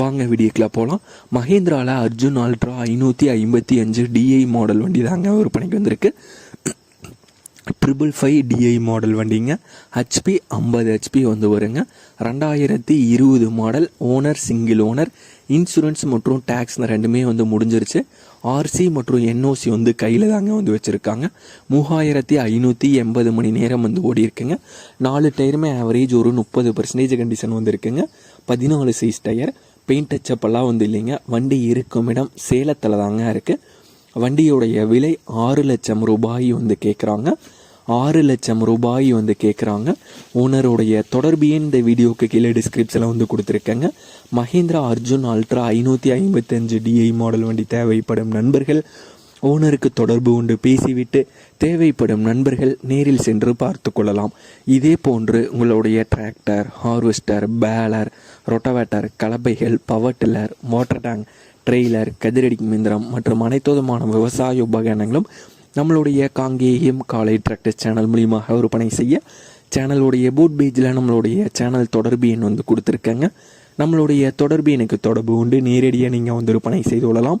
வாங்க வீடியோக்கில் போகலாம் மஹேந்திராவில் அர்ஜுன் அல்ட்ரா ஐநூற்றி ஐம்பத்தி அஞ்சு டிஐ மாடல் வண்டி தாங்க விற்பனைக்கு வந்திருக்கு. ட்ரிபிள் ஃபைவ் டிஐ மாடல் வண்டிங்க. ஹெச்பி ஐம்பது ஹெச்பி வந்து வருங்க. ரெண்டாயிரத்தி இருபது model owner single owner insurance மற்றும் டேக்ஸ் ரெண்டுமே வந்து முடிஞ்சிருச்சு. ஆர்சி மற்றும் என்ஓசி வந்து கையில் தாங்க வந்து வச்சுருக்காங்க. மூவாயிரத்தி ஐநூற்றி எண்பது மணி நேரம் வந்து ஓடி இருக்குங்க. நாலு டயருமே ஆவரேஜ் ஒரு முப்பது பர்சன்டேஜ் கண்டிஷன் வந்து இருக்குங்க. பதினாலு சைஸ் டயர் பெயிண்ட் டச்சப்பெல்லாம் வந்து இல்லைங்க. வண்டி இருக்கும் இடம் சேலத்தில் தாங்க இருக்குது வண்டியோடைய விலை ஆறு லட்சம் ரூபாய் வந்து கேட்குறாங்க ஆறு லட்சம் ரூபாய் வந்து கேட்குறாங்க ஓனருடைய தொடர்பு இந்த வீடியோக்கு கீழே டிஸ்கிரிப்ஷனில் வந்து கொடுத்துருக்கேங்க. மஹேந்திரா அர்ஜுன் அல்ட்ரா ஐநூற்றி ஐம்பத்தஞ்சு டிஐ மாடல் வண்டி தேவைப்படும் நண்பர்கள். ஓனருக்கு தொடர்பு கொண்டு பேசிவிட்டு தேவைப்படும் நண்பர்கள் நேரில் சென்று பார்த்து கொள்ளலாம். இதே போன்று உங்களுடைய tractor harvester baler rotavator கலப்பைகள் power tiller motor tank trailer கதிரடிக்கும் இயந்திரம் மற்றும் அனைத்து விதமான விவசாய உபகரணங்களும் நம்மளுடைய காங்கேயம் காலை டிராக்டர் சேனல் மூலியமாக விற்பனை செய்ய சேனலுடைய போட் பேஜில் நம்மளுடைய சேனல் தொடர்பு எண் வந்து கொடுத்துருக்கேங்க. நம்மளுடைய தொடர்பு எனக்கு தொடர்பு உண்டு. நேரடியாக நீங்கள் வந்து விற்பனை செய்து கொள்ளலாம்.